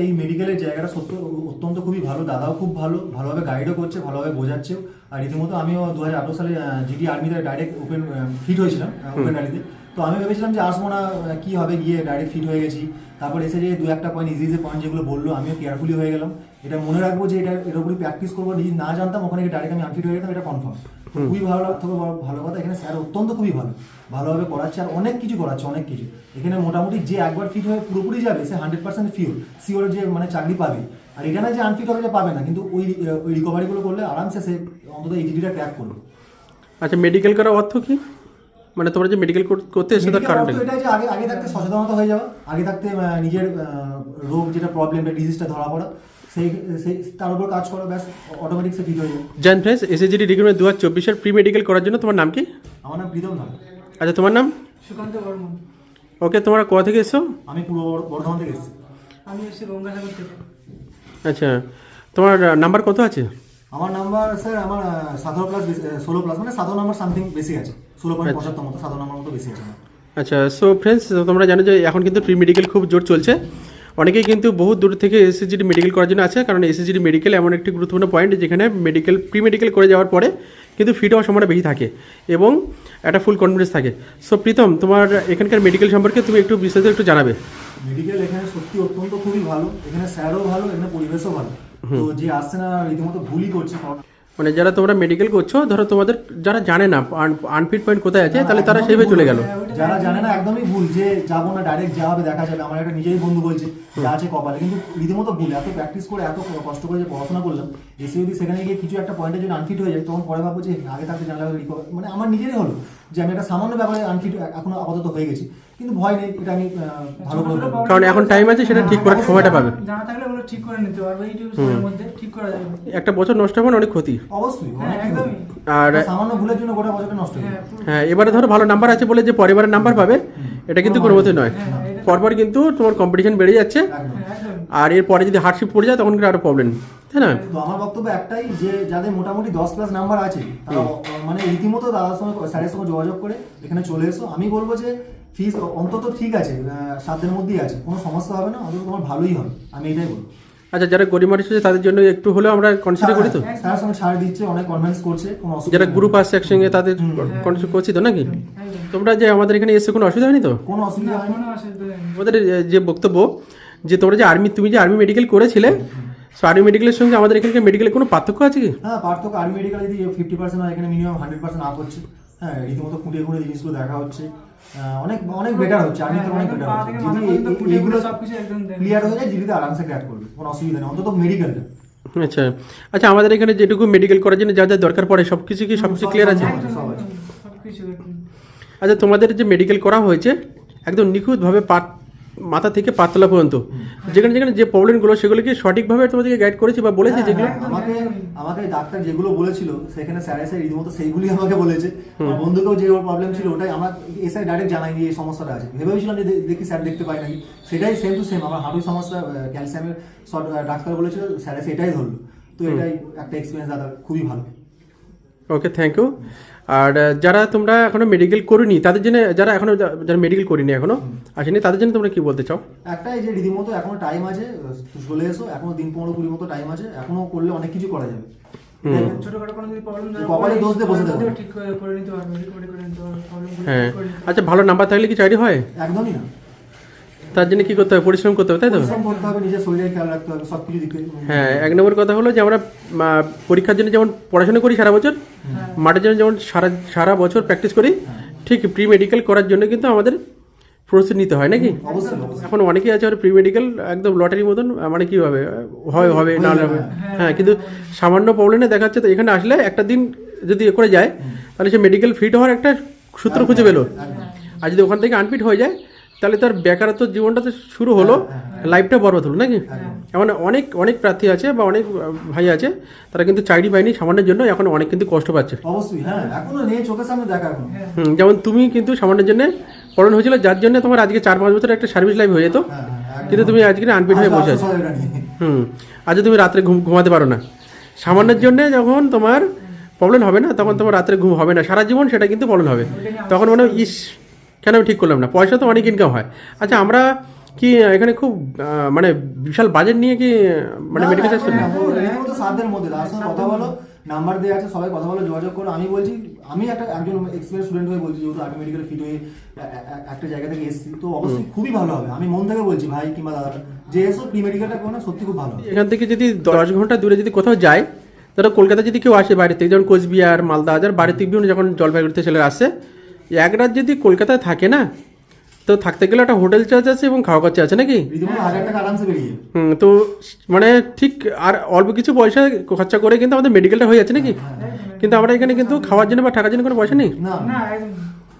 এই মেডিকেলের জায়গাটা সত্য অত্যন্ত খুবই ভালো। দাদাও খুব ভালো ভালোভাবে গাইডও করছে ভালোভাবে বোঝাচ্ছেও আর রীতিমতো আমিও দু হাজার আঠারো সালে জিডি আর্মিতে ডাইরেক্ট ওপেন ফিট হয়েছিলাম ওপেন র্যালিতে তো। আমি ভেবেছিলাম যে আসব না কি হবে গিয়ে ডাইরেক্ট ফিট হয়ে গেছি। তারপর এসে যে দু একটা পয়েন্ট ইজি ইজি পয়েন্ট যেগুলো বলল আমিও কেয়ারফুলি হয়ে গেলাম। এটা মনে রাখব যে এটা এর উপরই প্র্যাকটিস করব। যদি না জানতাম ওখানে ডাইরেক্ট আমি আনফিট হয়ে যেতাম এটা কনফার্ম খুবই ভালো থেকে ভালো কথা। এখানে স্যার অত্যন্ত খুবই ভালো। ভালোভাবে পড়াচ্ছে আর অনেক কিছু করাচ্ছে অনেক কিছু। এখানে মোটামুটি যে একবার ফিট হয়ে পুরোপুরি যাবে সে হান্ড্রেড পার্সেন্ট ফিওর সিওর যে মানে চাকরি পাবে। আর এখানে যে আনফিট হবে পাবে না কিন্তু ওই ওই রিকভারিগুলো করলে আরামসে সে অন্তত এই ডিগ্রিটা ক্র্যাক করবে আচ্ছা মেডিকেল করার অর্থ কি? মানে তোমরা যে মেডিকেল করতে এসে তার Medical কারণটা অর্থ কি? এটা যে আগে আগে থাকতে সচেতনতা হয়ে যাওয়া আগে থাকতে নিজের রোগ যেটা প্রবলেম বা ডিজিজটা ধরা পড়া। সেই সেই তার উপর কাজ করো ব্যাস অটোমেটিক সে ফিট হয়ে যাবে। জান ফ্রেন্ডস এসএসজিডি রিক্রুটমেন্ট দু হাজার চব্বিশের প্রি মেডিকেল করার জন্য তোমার নাম কি? আমার নাম প্রীতম ধার আচ্ছা তোমার নাম? সুকান্ত বর্মন। ওকে তোমরা কোথা থেকে এসছো? আমি পূর্ব বর্ধমান থেকে এসেছি। আমি এসেছি গঙ্গাসাগর থেকে। আচ্ছা তোমার নাম্বার কত আছে? আমার নাম্বার স্যার আমার সতেরো প্লাস ষোলো প্লাস মানে সতেরো নাম্বার সামথিং বেশি আছে। ষোলো পয়েন্ট পঁচাত্তর মতো সতেরো নাম্বার মতো বেশি আছে আচ্ছা সো ফ্রেন্ডস তোমরা জানো যে এখন কিন্তু প্রি মেডিকেল খুব জোর চলছে। অনেকেই কিন্তু বহু দূর থেকে এসএসজিডি মেডিকেল করার জন্য আছে কারণ এসএসজিডি মেডিকেল এমন একটি গুরুত্বপূর্ণ পয়েন্ট যেখানে মেডিকেল প্রি মেডিকেল করে যাওয়ার পরে কিন্তু ফিট হওয়ার সময়টা বেশি থাকে এবং একটা ফুল কনফিডেন্স থাকে। সো প্রীতম তোমার এখানকার মেডিকেল সম্পর্কে তুমি একটু বিস্তারিত একটু জানাবে। মেডিকেল এখানে সত্যি অত্যন্ত খুবই ভালো এখানে স্যারও ভালো এখানে পরিবেশও ভালো। তো যে আসছে না রীতিমতো ভুলই করছে। মানে যারা তোমরা মেডিকেল করছ, ধরো তোমাদের যারা জানে না আনফিট পয়েন্ট কোথায় আছে, তাহলে তারা সেইভাবে চলে গেল। যারা জানে না, একদমই ভুল যে যাব না ডাইরেক্ট যা হবে দেখা যাবে। আমার একটা নিজেই বন্ধু বলছে, যা আছে কপালে। কিন্তু রীতিমতো ভুল, এত প্র্যাকটিস করে, এত কষ্ট করে যে পড়াশোনা করলাম, এসে যদি সেখানে গিয়ে কিছু একটা পয়েন্টে যদি আনফিট হয়ে যায় তখন পরে ভাববো যে আগে থাকতে জানলে মানে আমার নিজেরই হলো। যে আমি একটা সামান্য ব্যাপারে আনফিট এখনও আপাতত হয়ে গেছি। কিন্তু ভয় নেই এটা আমি ভালো করে। কারণ এখন টাইম আছে সেটা ঠিক করার সময়টা পাবে। জানা থাকলে ওগুলো ঠিক করে নিতে পারবে সময়ের মধ্যে ঠিক করা যাবে। একটা বছর নষ্ট হবে না, অনেক ক্ষতি। অবশ্যই হ্যাঁ আর সামান্য ভুলের জন্য গোটা বছরটা নষ্ট হয়ে হ্যাঁ হ্যাঁ এবারে ধরো ভালো নাম্বার আছে বলে যে পরিবারের নাম্বার পাবে এটা কিন্তু কোনো মতে নয়। হ্যাঁ, পরপর কিন্তু তোমার কম্পিটিশন বেড়ে যাচ্ছে। আর এরপরে যদি হার্ডশিপ পড়ে যায় তখন কিন্তু আরও প্রবলেম তাই না? তো আমার বক্তব্য একটাই যে যাদের মোটামুটি দশ প্লাস নাম্বার আছে তারা মানে রীতিমতো দাদার সঙ্গে স্যারের সঙ্গে যোগাযোগ করে এখানে চলে এসো। আমি বলব যে ফিস অন্তত ঠিক আছে মধ্যেই আছে কোনো সমস্যা হবে না অন্তত তোমার ভালোই হবে আমি এটাই বলব। আচ্ছা যারা গরিব মানুষ আছে তাদের জন্য একটু হলেও আমরা কনসিডার করি তো? হ্যাঁ, স্যারের সঙ্গে ছাড় দিচ্ছে অনেক কনভেন্স করছে কোনো অসুবিধা যারা গ্রুপ আসছে একসঙ্গে তাদের কনসিডার করছি তো নাকি? তোমরা যে আমাদের এখানে এসে কোনো অসুবিধা হয়নি তো? কোনো অসুবিধা হয়নি। আমাদের যে বক্তব্য যে তোমরা যে আর্মি তুমি যে আর্মি মেডিকেল করেছিলে আর্মি মেডিকেলের সঙ্গে আমাদের এখানকার মেডিকেলের কোনো পার্থক্য আছে কি? হ্যাঁ পার্থক্য আর্মি মেডিকেল যদি ফিফটি পার্সেন্ট হয় এখানে মিনিমাম হান্ড্রেড পার্সেন্ট আপ হচ্ছে। হ্যাঁ রীতিমতো খুঁটিয়ে খুঁটিয়ে জিনিসগুলো দেখা হচ্ছে। অনেক অনেক বেটার হচ্ছে আর্মিতে অনেক বেটার হচ্ছে। যদি এইগুলো একদম ক্লিয়ার হয়ে যায় জিডিতে আরামসে ক্র্যাক করবে কোনো অসুবিধা নেই অন্তত মেডিকেলটা আচ্ছা আচ্ছা আমাদের এখানে যেটুকু মেডিকেল করার জন্য যা যা দরকার পড়ে সব কিছু কি সব কিছু ক্লিয়ার আছে। আচ্ছা তোমাদের যে মেডিকেল করা হয়েছে একদম নিখুঁতভাবে পাত মাথা থেকে পাতলা পর্যন্ত। যেখানে যেখানে যে প্রবলেমগুলো সেগুলো কি সঠিকভাবে তোমাদেরকে গাইড করেছে বা বলেছে হ্যাঁ, যেগুলো হ্যাঁ, আমাকে আমাকে ডাক্তার যেগুলো বলেছিল সেখানে স্যার এসে রীতিমতো সেইগুলি আমাকে বলেছে। আমার বন্ধুকেও যে প্রবলেম ছিল ওটাই আমার এসে ডাইরেক্ট জানাই এই সমস্যাটা আছে। ভেবেছিলাম যে দেখি স্যার দেখতে পাই নাকি। সেটাই সেম টু সেম আমার হাঁটুর সমস্যা ক্যালসিয়ামের ডাক্তার বলেছিল স্যার এসে এটাই ধরলো। তো এটাই একটা এক্সপিরিয়েন্স দাদা খুবই ভালো। ওকে থ্যাংক ইউ আর যারা তোমরা এখনও মেডিকেল করিনি তাদের জন্য যারা এখনও যারা মেডিকেল করিনি এখনও আসেনি তাদের জন্য তোমরা কি বলতে চাও? একটাই যে রীতিমতো এখনও টাইম আছে চলে এসো এখনও দিন পনেরো কুড়ি মতো টাইম আছে এখনও করলে অনেক কিছু করা যাবে। এটাই বলব। ছোটখাটো কোনো যদি প্রবলেম কপালে দোষ দিয়ে বসে থাকো। ঠিক করে করে নিতে পারবে রিকভারি করে নিতে পারবে প্রবলেম হ্যাঁ। আচ্ছা ভালো নাম্বার থাকলে কি চাকরি হয়? একদমই না। তার জন্য কি করতে হবে? পরিশ্রম করতে হবে তাই তো? হ্যাঁ এক নম্বর কথা হলো যে আমরা পরীক্ষার জন্য যেমন পড়াশোনা করি সারা বছর মাঠের জন্য যেমন সারা সারা বছর প্র্যাকটিস করি ঠিক প্রি মেডিকেল করার জন্য কিন্তু আমাদের প্রস্তুতি নিতে হয় নাকি? এখন অনেকেই আছে আর প্রি মেডিকেল একদম লটারির মতন মানে কি হবে হয় হবে না হবে। হ্যাঁ। কিন্তু সামান্য প্রবলেমে দেখা যাচ্ছে তো এখানে আসলে একটা দিন যদি এ করে যায় তাহলে সে মেডিকেল ফিট হওয়ার একটা সূত্র খুঁজে পেল। আর যদি ওখান থেকে আনফিট হয়ে যায় তাহলে তার বেকারত্ব জীবনটা তো শুরু হলো লাইফটা বরবাদ হলো নাকি? এমন অনেক অনেক প্রার্থী আছে বা অনেক ভাই আছে তারা কিন্তু চাকরি পায়নি সামান্যের জন্য এখন অনেক কিন্তু কষ্ট পাচ্ছে। অবশ্যই হ্যাঁ এখনও নেই চোখের সামনে দেখা এখন। হুম, যেমন তুমি কিন্তু সামান্যের জন্য পড়ন হয়েছিল যার জন্য তোমার আজকে চার পাঁচ বছর একটা সার্ভিস লাইফ হয়ে যেত। হ্যাঁ, হ্যাঁ। কিন্তু তুমি আজকে আনফিট হয়ে আজকে বসে আছো। হয়। হুম আজ তুমি রাত্রে ঘুম ঘুমাতে পারো না। সামান্যের জন্য যখন তোমার প্রবলেম হবে না তখন তোমার রাত্রে ঘুম হবে না সারা জীবন সেটা কিন্তু প্রবলেম হবে। তখন মনে হয় ইস কেন আমি ঠিক করলাম না? পয়সা তো অনেক ইনকাম হয়। আচ্ছা আমরা কি এখানে খুব মানে বিশাল বাজেট নিয়ে কি মানে মেডিকেল সাধ্যের মধ্যে কথা বলো নাম্বার দেওয়া আছে সবাই কথা বলো যোগাযোগ করো। আমি বলছি আমি একটা একজন এক্সপিরিয়েন্স স্টুডেন্ট হয়ে বলছি যেহেতু আর্মি মেডিকেল ফিট হয়ে একটা জায়গা থেকে এসেছি তো অবশ্যই খুবই ভালো হবে। আমি মন থেকে বলছি ভাই কিংবা দাদা যে এসো প্রি মেডিকেলটা করো না সত্যি খুব ভালো এখান থেকে যদি দশ ঘণ্টা দূরে যদি কোথাও যায় ধরো কলকাতা যদি কেউ আসে বাইরে থেকে যেমন কোচবিহার মালদা হাজার বাড়ি থেকে বিভিন্ন যখন জলপাইগুড়িতে ছেলেরা আসে এক রাত যদি কলকাতায় থাকে না তো থাকতে গেলে একটা হোটেল চার্জ আছে এবং খাওয়া খরচা আছে নাকি। হুম, তো মানে ঠিক আর অল্প কিছু পয়সা খরচা করে কিন্তু আমাদের মেডিকেলটা হয়ে যাচ্ছে নাকি? কিন্তু আমরা এখানে কিন্তু খাওয়ার জন্য বা থাকার জন্য কোনো পয়সা নেই?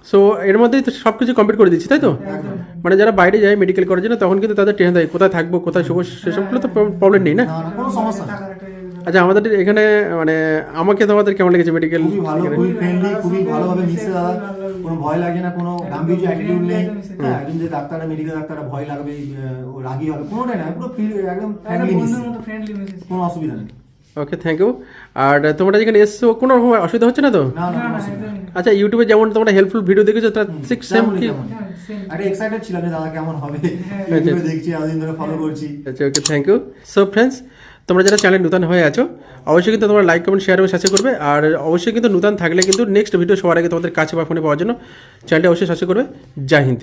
সো এর মধ্যেই তো সব কিছু কমপ্লিট করে দিচ্ছি তাই তো? মানে যারা বাইরে যায় মেডিকেল করার জন্য তখন কিন্তু তাদের ট্রেন দেয় কোথায় থাকব কোথায় শুভ সেসবগুলো তো প্রবলেম নেই না। আচ্ছা আমাদের এখানে মানে আমাকে তোমাদের কেমন লেগেছে মেডিকেল খুবই ভালো খুবই ফ্রেন্ডলি খুবই ভালোভাবে দাদা কোনো ভয় লাগে না কোনো গাম্ভীর্য অ্যাটিটিউড নেই। হ্যাঁ একজন যে ডাক্তাররা মেডিকেল ডাক্তাররা ভয় লাগবে ও রাগি হবে কোনোটাই না পুরো একদম একদম ফ্রেন্ডলি মেসেজ কোনো অসুবিধা নেই। ওকে থ্যাংক ইউ আর তোমরা যেখানে এসছো কোনো রকম অসুবিধা হচ্ছে না তো। একদম। আচ্ছা ইউটিউবে যেমন তোমরা হেল্পফুল ভিডিও দেখেছ তার ঠিক সেম কি। সেম একটা এক্সাইটেড ছিলাম যে দাদা কেমন হবে? হ্যাঁ। ইউটিউবে দেখছি এতদিন ধরে ফলো করছি। আচ্ছা okay thank you so friends তোমরা যারা চ্যানেল নূতন হয়ে আছো, অবশ্যই কিন্তু তোমরা লাইক কমেন্ট শেয়ার এবং সাবস্ক্রাইব করবে। আর অবশ্যই কিন্তু নূতন থাকলে কিন্তু নেক্সট ভিডিও সবার আগে তোমাদের কাছে বা ফোনে পাওয়ার জন্য চ্যানেলটি অবশ্যই সাবস্ক্রাইব করবে। জয় হিন্দ।